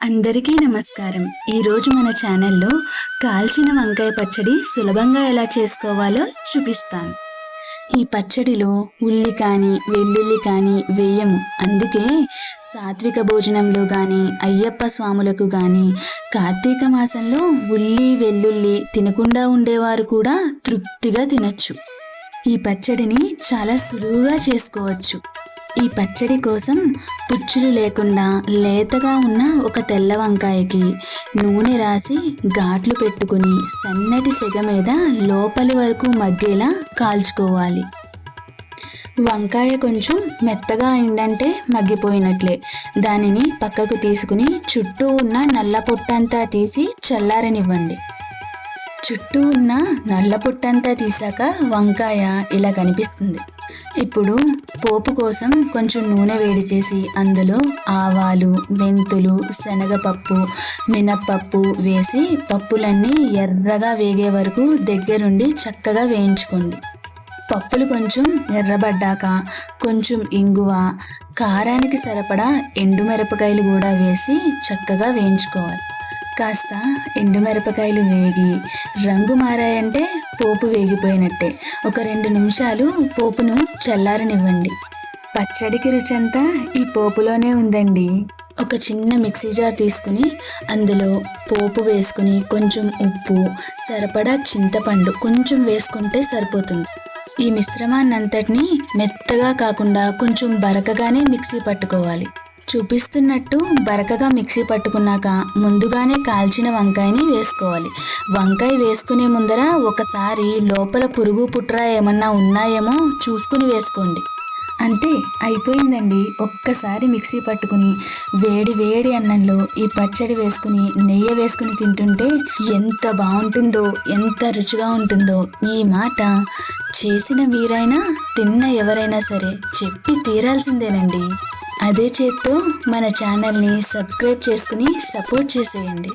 అందరికీ నమస్కారం. ఈరోజు మన ఛానల్లో కాల్చిన వంకాయ పచ్చడి సులభంగా ఎలా చేసుకోవాలో చూపిస్తాను ఈ పచ్చడిలో ఉల్లి కానీ వెల్లుల్లి కానీ వేయము. అందుకే సాత్విక భోజనంలో కానీ అయ్యప్ప స్వాములకు కానీ కార్తీక మాసంలో ఉల్లి వెల్లుల్లి తినకుండా ఉండేవారు కూడా తృప్తిగా తినచ్చు. ఈ పచ్చడిని చాలా సులువుగా చేసుకోవచ్చు. ఈ పచ్చడి కోసం పుచ్చులు లేకుండా లేతగా ఉన్న ఒక తెల్ల వంకాయకి నూనె రాసి ఘాట్లు పెట్టుకుని సన్నటి సెగ మీద లోపలి వరకు మగ్గేలా కాల్చుకోవాలి. వంకాయ కొంచెం మెత్తగా అయిందంటే మగ్గిపోయినట్లే. దానిని పక్కకు తీసుకుని చుట్టూ ఉన్న నల్ల పొట్టంతా తీసి చల్లారనివ్వండి. చుట్టూ ఉన్న నల్ల పుట్టంతా తీసాక వంకాయ ఇలా కనిపిస్తుంది. ఇప్పుడు పోపు కోసం కొంచెం నూనె వేడి చేసి అందులో ఆవాలు మెంతులు శనగపప్పు మినప్పప్పు వేసి పప్పులన్నీ ఎర్రగా వేగే వరకు దగ్గరుండి చక్కగా వేయించుకోండి. పప్పులు కొంచెం ఎర్రబడ్డాక కొంచెం ఇంగువ కారానికి సరిపడా ఎండుమిరపకాయలు కూడా వేసి చక్కగా వేయించుకోవాలి. కాస్త ఎండుమిరపకాయలు వేగి రంగు మారాయంటే పోపు వేగిపోయినట్టే. ఒక రెండు నిమిషాలు పోపును చల్లారనివ్వండి. పచ్చడికి రుచంతా ఈ పోపులోనే ఉందండి. ఒక చిన్న మిక్సీ జార్ తీసుకుని అందులో పోపు వేసుకుని కొంచెం ఉప్పు సరిపడా చింతపండు కొంచెం వేసుకుంటే సరిపోతుంది. ఈ మిశ్రమాన్ని అంతటిని మెత్తగా కాకుండా కొంచెం బరకగానే మిక్సీ పట్టుకోవాలి. చూపిస్తున్నట్టు బరకగా మిక్సీ పట్టుకున్నాక ముందుగానే కాల్చిన వంకాయని వేసుకోవాలి. వంకాయ వేసుకునే ముందర ఒకసారి లోపల పురుగు పుట్రా ఏమన్నా ఉన్నాయేమో చూసుకుని వేసుకోండి. అంతే అయిపోయిందండి. ఒక్కసారి మిక్సీ పట్టుకుని వేడి వేడి అన్నంలో ఈ పచ్చడి వేసుకుని నెయ్యి వేసుకుని తింటుంటే ఎంత బాగుంటుందో ఎంత రుచిగా ఉంటుందో ఈ మాట చేసిన మీరైనా తిన్న ఎవరైనా సరే చెప్పి తీరాల్సిందేనండి. అదే చేత్తో మన ఛానల్ని సబ్స్క్రైబ్ చేసుకుని సపోర్ట్ చేసేయండి.